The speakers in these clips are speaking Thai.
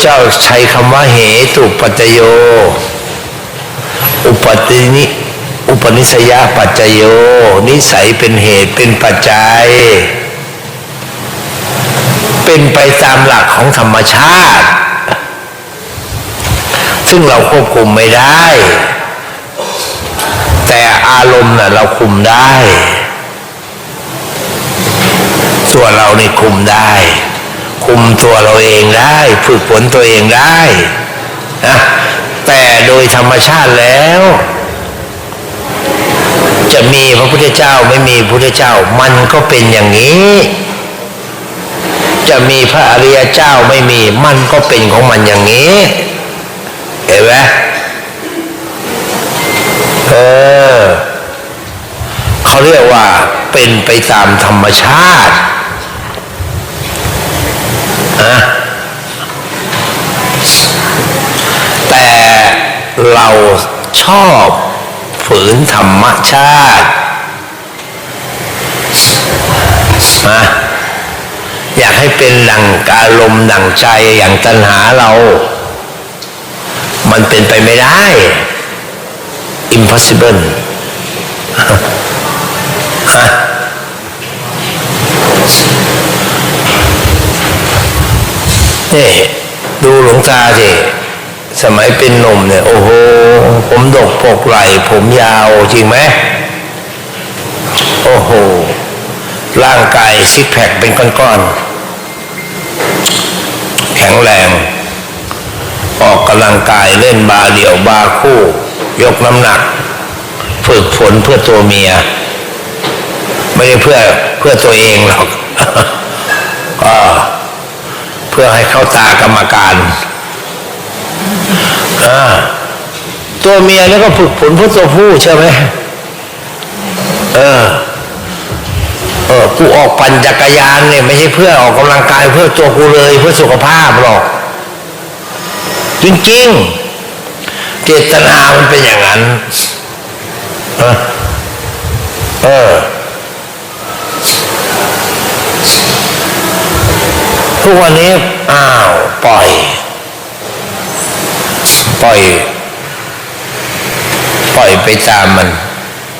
เจ้าใช้คำว่าเหตุปัจโย อุปตินิอุปนิสยปัจโย นิสัยเป็นเหตุเป็นปัจจัย เป็นไปตามหลักของธรรมชาติ ซึ่งเราควบคุมไม่ได้ แต่อารมณ์น่ะเราคุมได้ตัวเรานี่คุมได้ คุมตัวเราเองได้ ฝึกฝนตัวเองได้นะแต่โดยธรรมชาติแล้ว จะมีพระพุทธเจ้าไม่มีพระพุทธเจ้ามันก็เป็นอย่างนี้ จะมีพระอริยเจ้าไม่มีมันก็เป็นของมันอย่างนี้เห็นไหมเออเขาเรียกว่าเป็นไปตามธรรมชาติ นะแต่เราชอบฝืนธรรมชาตินะอยากให้เป็นดังอารมณ์ดังใจอย่างตัณหาเรา มันเป็นไปไม่ได้ impossible นี่ดูหลวงตาสิสมัยเป็นหนุ่มเนี่ย โอ้โห ผมดกปกไหลผมยาวจริงไหมโอ้โห ร่างกายซิกแพคเป็นก้อนๆ แข็งแรง ออกกำลังกายเล่นบาเดี่ยวบาคู่ ยกน้ำหนัก ฝึกฝนเพื่อตัวเมีย ไม่ได้เพื่อเพื่อตัวเองหรอกก็ เพื่อให้เข้าตากรรมการตัวเมียแล้วก็ฝึกฝนเพื่อตัวผู้ใช่ไหมเออเออกูออกปั่นจักรยานเนี่ยไม่ใช่เพื่อออกกำลังกายเพื่อตัวกูเลยเพื่อสุขภาพหรอกจริงๆเจตนามันเป็นอย่างนั้น เออเออ ทุกวันนี้อ้าวปล่อย ปล่อย ปล่อยไปตามมัน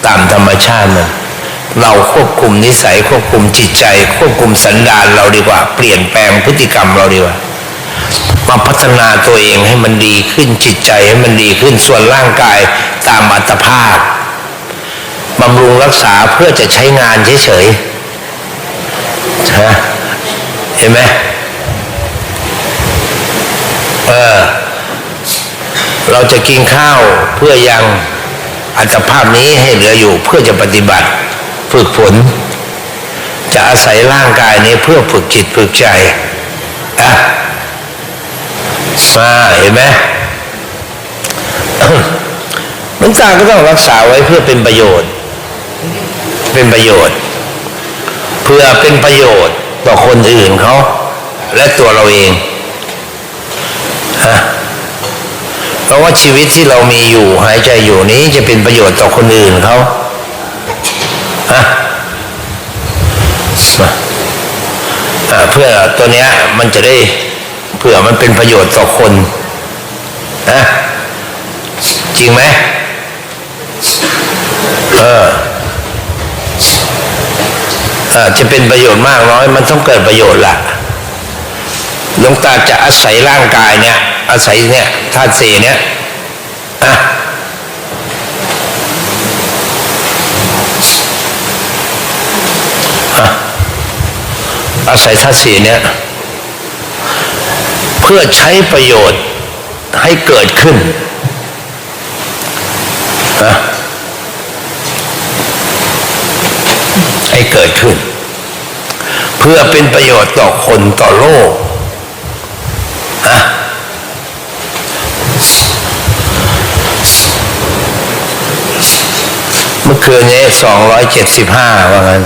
ตามธรรมชาติมันเราควบคุมนิสัยควบคุมจิตใจ ควบคุมสันดานเราดีกว่า เปลี่ยนแปลงพฤติกรรมเราดีกว่ามาพัฒนาตัวเองให้มันดีขึ้นจิตใจให้มันดีขึ้นส่วนร่างกายตามอัตภาพบำรุงรักษาเพื่อจะใช้งานเฉยๆเห็นไหมเออ เราจะกินข้าวเพื่อยังอัตภาพนี้ให้เหลืออยู่เพื่อจะปฏิบัติฝึกฝนจะอาศัยร่างกายนี้เพื่อฝึกจิตฝึกใจอะมาเห็นไหมมันตาก็ต้องรักษาไว้เพื่อเป็นประโยชน์ เป็นประโยชน์ เพื่อเป็นประโยชน์ต่อคนอื่นเขา และตัวเราเองฮะ เพราะว่าชีวิตที่เรามีอยู่หายใจอยู่นี้จะเป็นประโยชน์ต่อคนอื่นเขาฮะเพื่อตัวเนี้ยมันจะได้เผื่อมันเป็นประโยชน์ต่อคนนะจริงไหมเออเออจะเป็นประโยชน์มากน้อย มันต้องเกิดประโยชน์ละหลวงตาจะอาศัยร่างกายเนี่ย อาศัยเนี่ย ธาตุสี่เนี่ยอะอาศัยธาตุสี่เนี่ย เพื่อใช้ประโยชน์ให้เกิดขึ้นนะให้เกิดขึ้น เพื่อเป็นประโยชน์ต่อคนต่อโลกนะเมื่อ คืนนี้สองร้อยเจ็ดสิบห้าว่างั้น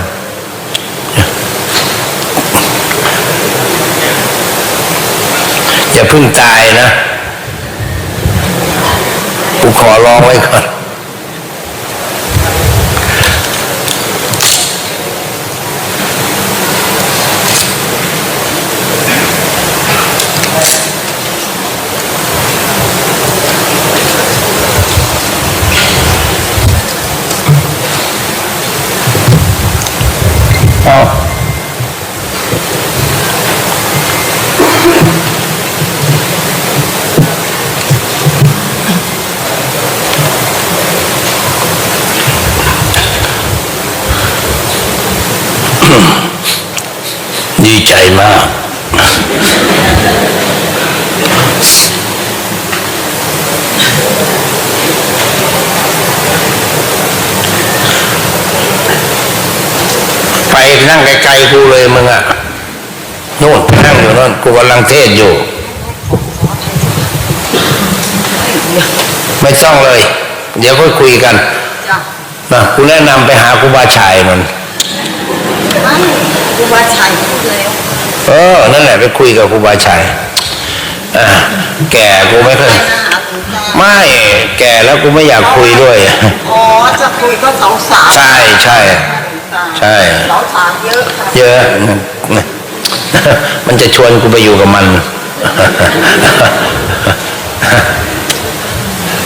อย่าเพิ่งตายนะ กูขอร้องไว้ก่อน ดีใจมาก ไปนั่งไกลๆกูเลยมึงอะนู่นนั่งอยู่นั่นกูกำลังเทศอยู่ ไม่ต้องเลย เดี๋ยวค่อยคุยกันจ้ะนะกูแนะนำไปหาครูบาชัยมัน ครูบาชัยพูดแล้วเออ นั่นแหละไปคุยกับครูบาชัยอะแก่กูไม่เคยไปนะหาหลวงตาไม่แก่แล้วกูไม่อยากคุยด้วย อ๋อ จะคุยก็สองสาวใช่ใช่ใช่สาวสาวเยอะค่ะเยอะ มันจะชวนกูไปอยู่กับมัน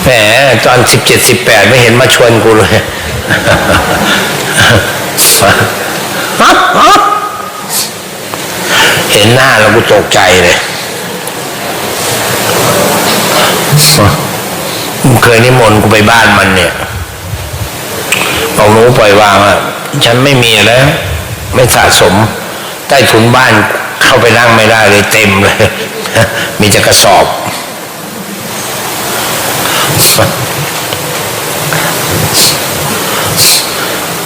แหมตอนสิบเจ็ดสิบแปดไม่เห็นมาชวนกูเลย เห็นหน้าแล้วกูตกใจเลยเคยนิมนต์กูไปบ้านมันเนี่ยบอกหนูปล่อยวางอะฉันไม่มีแล้ว ไม่สะสม ใต้ถุนบ้านเข้าไปนั่งไม่ได้เลยเต็มเลย มีแต่กระสอบ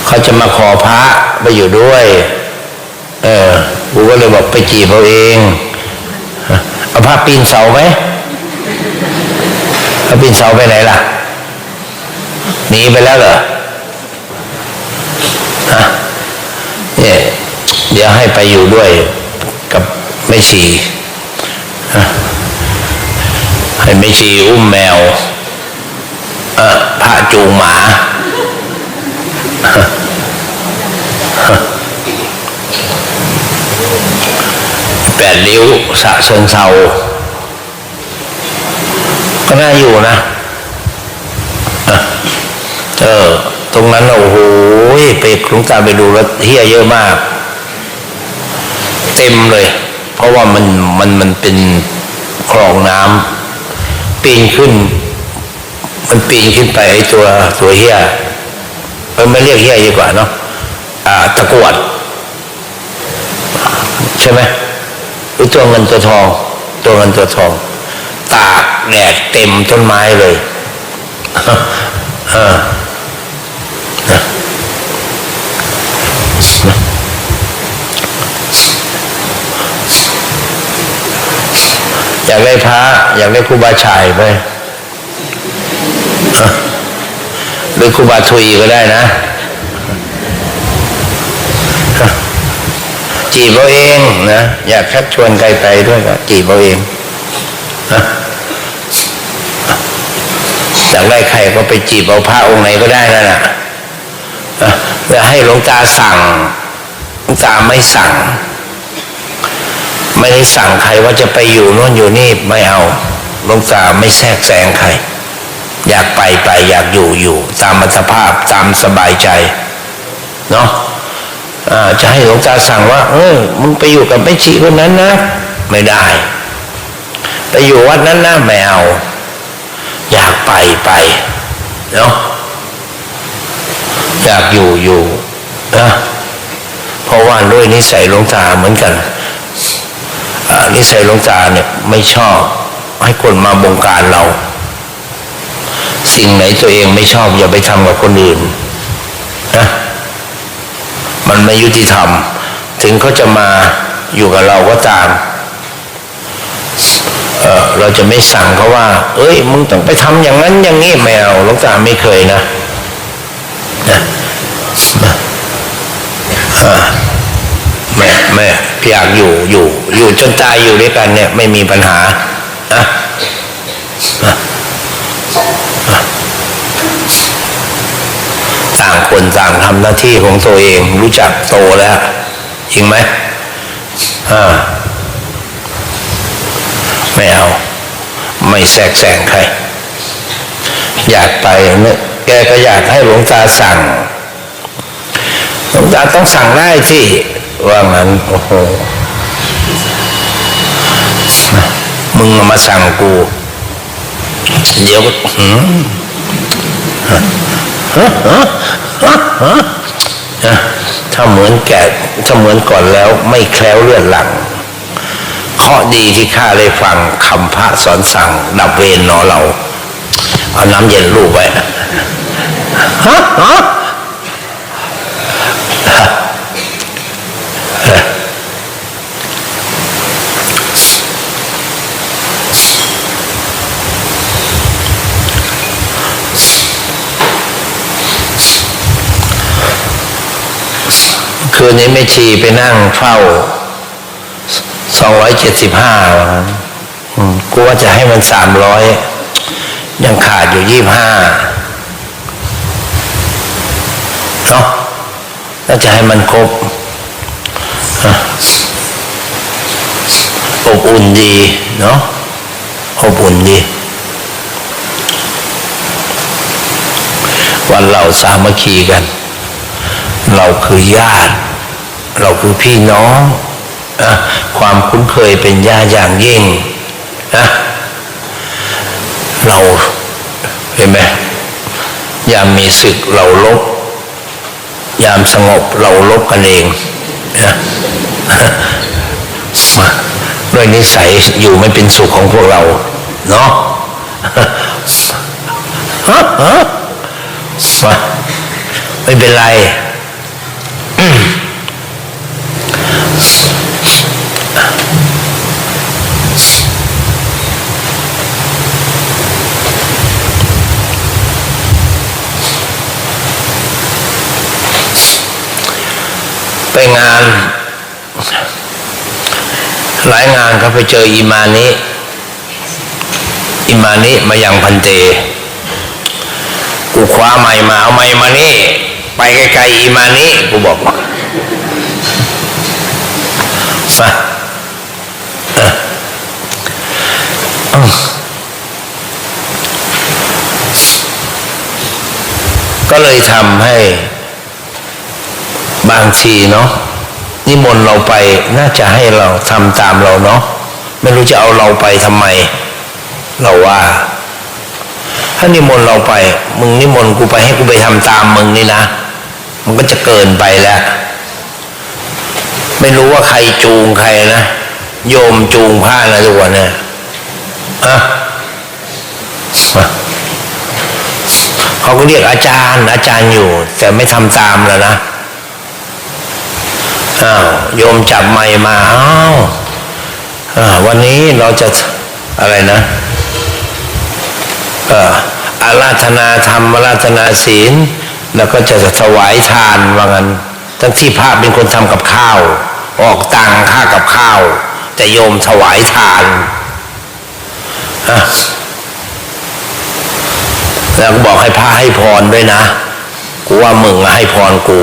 เขาจะมาขอพระไปอยู่ด้วย เออ กูก็เลยบอกไปจีบเอาเองเอาพระปีนเสาไหมเอาปีนเสาไปไหนล่ะหนีไปแล้วเหรอฮะเนี่ยเดี๋ยวให้ไปอยู่ด้วยกับแม่ชีให้แม่ชีอุ้มแมวเออพระจูงหมา ดริ้วสะเชิงเซาก็น่าอยู่นะอะเออ ตรงนั้นโอ้โหไปหลุงตาไปดูแล้วเฮียเยอะมาก เต็มเลย เพราะว่ามันมันมันเป็นคลองน้ำปีนขึ้น มันปีนขึ้นไปไอ้ตัวตัวเฮียเออไม่เรียกเฮียดีกว่าเนาะอ่าตะกวดใช่ไหม หรือตัวเงินตัวทอง ตัวเงินตัวทอง ตากแดดเต็มต้นไม้เลยอยากได้พระอยากได้ครูบาชายไปหรือครูบาทุยก็ได้นะ จีบเอาเองนะอยากชักชวนใครไปด้วยก็จีบเอาเองนะอยากได้ใครก็ไปจีบเอาพระองค์ไหนก็ได้นั่นแหละแล้วให้หลวงตาสั่งหลวงตาไม่สั่ง ไม่ได้สั่งใครว่าจะไปอยู่โน่นอยู่นี่ไม่เอาหลวงตาไม่แทรกแซงใคร อยากไปไปอยากอยู่อยู่ ตามอัตภาพตามสบายใจ เนาะ จะให้หลวงตาสั่งว่า เออมึงไปอยู่กับแม่ชีคนนั้นนะ ไม่ได้ ไปอยู่วัดนั้นนะไม่เอา อยากไปไปเนาะอยากอยู่อยู่นะเพราะว่าด้วยนิสัยหลวงตาเหมือนกันนิสัยหลวงตาเนี่ยไม่ชอบ ให้คนมาบงการเรา สิ่งไหนตัวเองไม่ชอบอย่าไปทำกับคนอื่นนะ มันไม่ยุติธรรม ถึงเขาจะมาอยู่กับเราก็ตามเเราจะไม่สั่งเขาว่า เอ้ย มึงต้องไปทำอย่างนั้นอย่างนี้ไม่เอาหลวงตาไม่เคยนะนะนะอ่าแม่แม่อยากอยู่อยู่ อยู่จนตายอยู่ด้วยกันเนี่ย ไม่มีปัญหานะนะ ต่างคนต่างทำหน้าที่ของตัวเองรู้จักโตแล้วจริงไหมอ่าไม่เอา ไม่แทรกแซงใคร อยากไปเนี่ยแกก็อยากให้หลวงตาสั่งหลวงตาต้องสั่งได้ที่ว่างั้นโอ้โหมึงมาสั่งกู เดี๋ยวหื ถ้าเหมือนแก่ถ้าเหมือนก่อนแล้วไม่แคล้วเลื่อนหลังเคาะดีที่ข้าได้ฟังคำพระสอนสั่ง ดับเวรหนอเรา เอาน้ำเย็นลูบไว้ฮะฮะ คืนนี้แม่ชีไปนั่งเฝ้าสองร้อยเจ็ดสิบห้ากูว่าจะให้มันสามร้อยยังขาดอยู่ยี่ห้าเนาะน่าจะให้มันครบอะอบอุ่นดีเนาะอบอุ่นดี วันเราสามัคคีกัน เราคือญาติ เราคือพี่น้องอะความคุ้นเคยเป็นญาอย่างยิ่งนะเราเห็นไหมยามมีศึกเราลบ ยามสงบเราลบกันเองนะด้วยนิสัยอยู่ไม่เป็นสุขของพวกเรา เนาะฮะฮะมาไม่เป็นไร ไปงาน หลายงานเขาไปเจออิมานิอิมานิมายังพันเต กูคว้าไม้มาเอาไม้มานี่ ไปไกลๆอิมานิกูบอกมาไปเอออ้าก็เลยทำให้ บางทีเนาะนิมนต์เราไปน่าจะให้เราทำตามเราเนาะไม่รู้จะเอาเราไปทำไม เราว่า ถ้านิมนต์เราไป มึงนิมนต์กูไปให้กูไปทำตามมึงนี่นะมันก็จะเกินไปแล้ว ไม่รู้ว่าใครจูงใครนะโยมจูงผ้านะทุกวันเนี่ยอะเขาก็เรียกอาจารย์อาจารย์อยู่ แต่ไม่ทำตามแล้วนะ อ้าวโยมจับไม้มาอ้าววันนี้เราจะอะไรนะอาราธนาธรรมอาราธนาศีล แล้วก็จะถวายทานว่างั้นทั้งที่พระเป็นคนทำกับข้าว ออกตังค่ากับข้าว แต่โยมถวายทานแล้วก็บอกให้พระให้พรด้วยนะ กูว่ามึงให้พรกู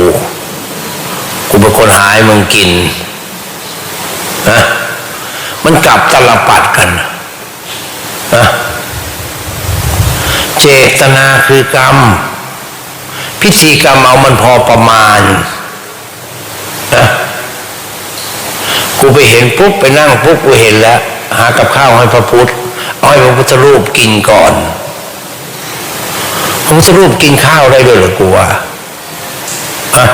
กูเป็นคนหายมึงกินนะมันกลับตลปัดกันนะเจตนาคือกรรม พิธีกรรมเอามันพอประมาณนะกูไปเห็นปุ๊บไปนั่งปุ๊บกูเห็นแล้ว หากับข้าวให้พระพุทธเอาให้พระพุทธรูปกินก่อนพระพุทธรูปกินข้าวได้ด้วยเหรอกูว่าอะ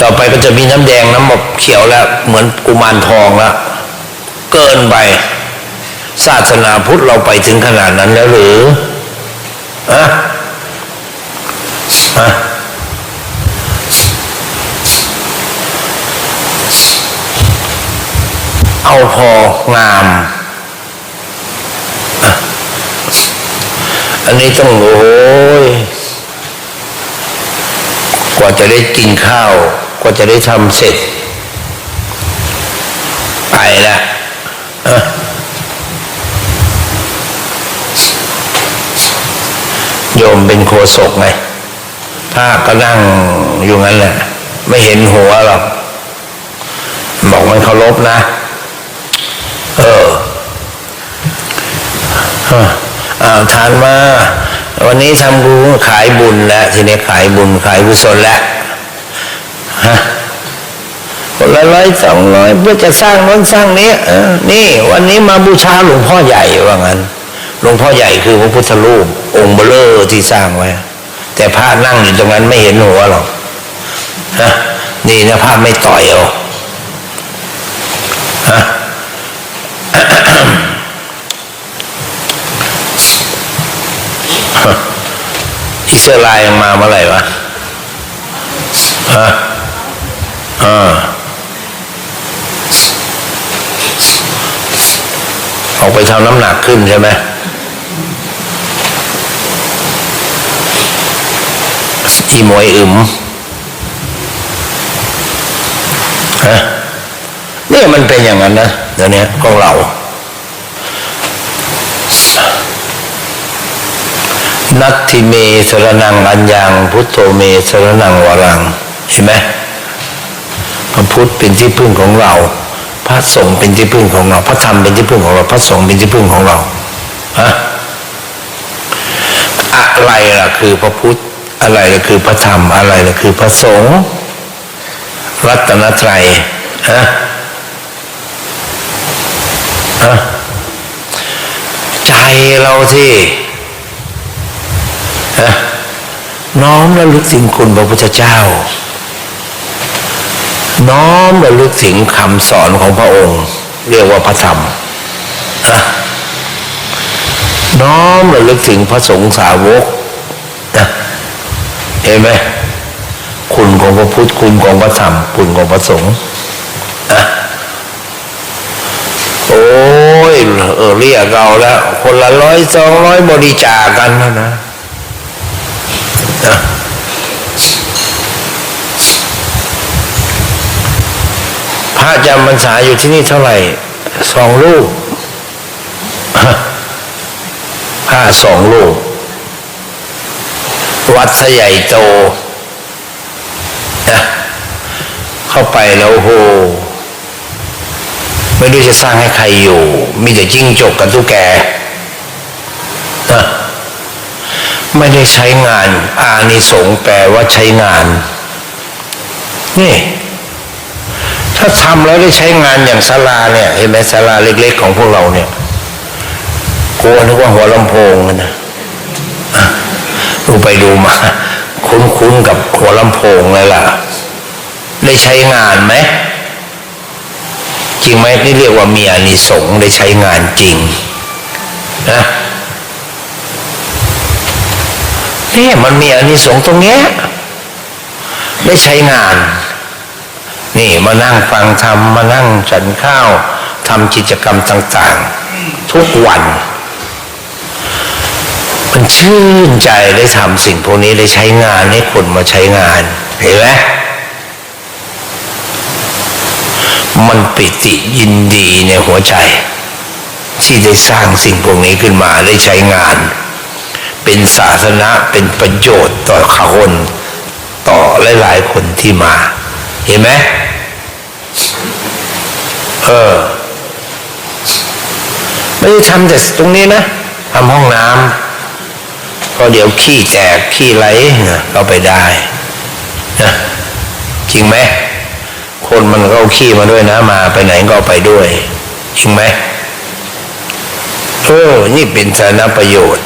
ต่อไปก็จะมีน้ำแดงน้ำหมกเขียวแล้ว เหมือนกุมารทองแล้วเกินไป ศาสนาพุทธเราไปถึงขนาดนั้นแล้วหรืออะอะเอาพองามอะอันนี้ต้องโอ้ยกว่าจะได้กินข้าว กว่าจะได้ทำเสร็จ ไปละเอ้อโยมเป็นโคศกไงพระก็นั่งอยู่งั้นแหละ ไม่เห็นหัวหรอก บอกมันเคารพนะ เออเอ้ออ้าวทานมา วันนี้ทำบุญขายบุญแล้วทีนี้ขายบุญขายกุศลแล้วฮะคน ละร้อยสองร้อยเพื่อจะสร้างโน้นสร้างนี้เออนี่ วันนี้มาบูชาหลวงพ่อใหญ่ว่างั้นหลวงพ่อใหญ่คือพระพุทธรูป องค์เบลอที่สร้างไว้ แต่พระนั่งอยู่ตรงนั้นไม่เห็นหัวหรอกนะนี่นะภาพไม่ต่อยเอาฮะอิสราเอลมาเมื่อไหร่วะฮะอ่า ออกไปทำน้ำหนักขึ้นใช่ไหมอีหมวยอึมฮะเนี่ยมันเป็นอย่างนั้นนะเดี๋ยวนี้ของเรา นัตถิเมสรนังอัญญังพุทโธเมสรนังวรัง เห็นไหมพระพุทธเป็นที่พึ่งของเรา ระสงฆ์เป็นที่พึ่งของเรา พระธรรมเป็นที่พึ่งของเรา พระสงฆ์เป็นที่พึ่งของเราฮะอะไรล่ะคือพระพุทธอะไรล่ะคือพระธรรมอะไรล่ะคือพระสงฆ์รัตนตรัยฮะฮะใจเราที่นะน้อมระลึกถึงคุณพระพุทธเจ้า น้อมระลึกถึงคำสอนของพระองค์ เรียกว่าพระธรรมนะน้อมระลึกถึงพระสงฆ์สาวกนะเห็นไหมคุณของพระพุทธคุณของพระธรรมคุณของพระสงฆ์นะโอ้ยเออเรียกเราแล้ว คนละร้อยสองร้อยบริจาคกันนะนะ นะ พระจำพรรษาอยู่ที่นี่เท่าไหร่สองลูกพระสองลูก วัดสใหญ่โตนะเข้าไปแล้วโหไม่รู้จะสร้างให้ใครอยู่ มีแต่จิ้งจกกับตุ๊กแกนะไม่ได้ใช้งาน อานิสงส์แปลว่าใช้งาน นี่ ถ้าทำแล้วได้ใช้งานอย่างศาลาเนี่ยเห็นไหมศาลาเล็ก ๆ ของพวกเราเนี่ยกลัวนึกว่าหัวลำโพงนะดูไปดูมา คุ้นๆกับหัวลำโพงเลยล่ะ ได้ใช้งานไหมจริงไหมนี่เรียกว่ามีอานิสงส์ได้ใช้งานจริงนะนี่มันมีอานิสงส์ตรงเนี้ยได้ใช้งาน นี่มานั่งฟังธรรมมานั่งฉันข้าวทำกิจกรรมต่าง ๆ ทุกวัน มันชื่นใจได้ทำสิ่งพวกนี้ได้ใช้งานให้คนมาใช้งาน เห็นไหมมันปิติยินดีในหัวใจ ที่ได้สร้างสิ่งพวกนี้ขึ้นมาได้ใช้งาน เป็นศาสนะเป็นประโยชน์ต่อคนต่อหลายๆคนที่มา เห็นไหม เออ ไม่ได้ทำแต่ตรงนี้นะทำห้องน้ำก็เดี๋ยวขี้แตกขี้ไหลนะก็ไปได้นะจริงไหมคนมันก็เอาขี้มาด้วยนะมาไปไหนก็ไปด้วย จริงไหมเออนี่เป็นสารประโยชน์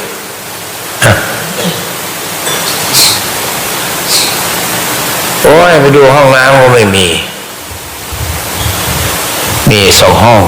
โอ้ยไปดูห้องน้ำก็ไม่มี มีสองห้อง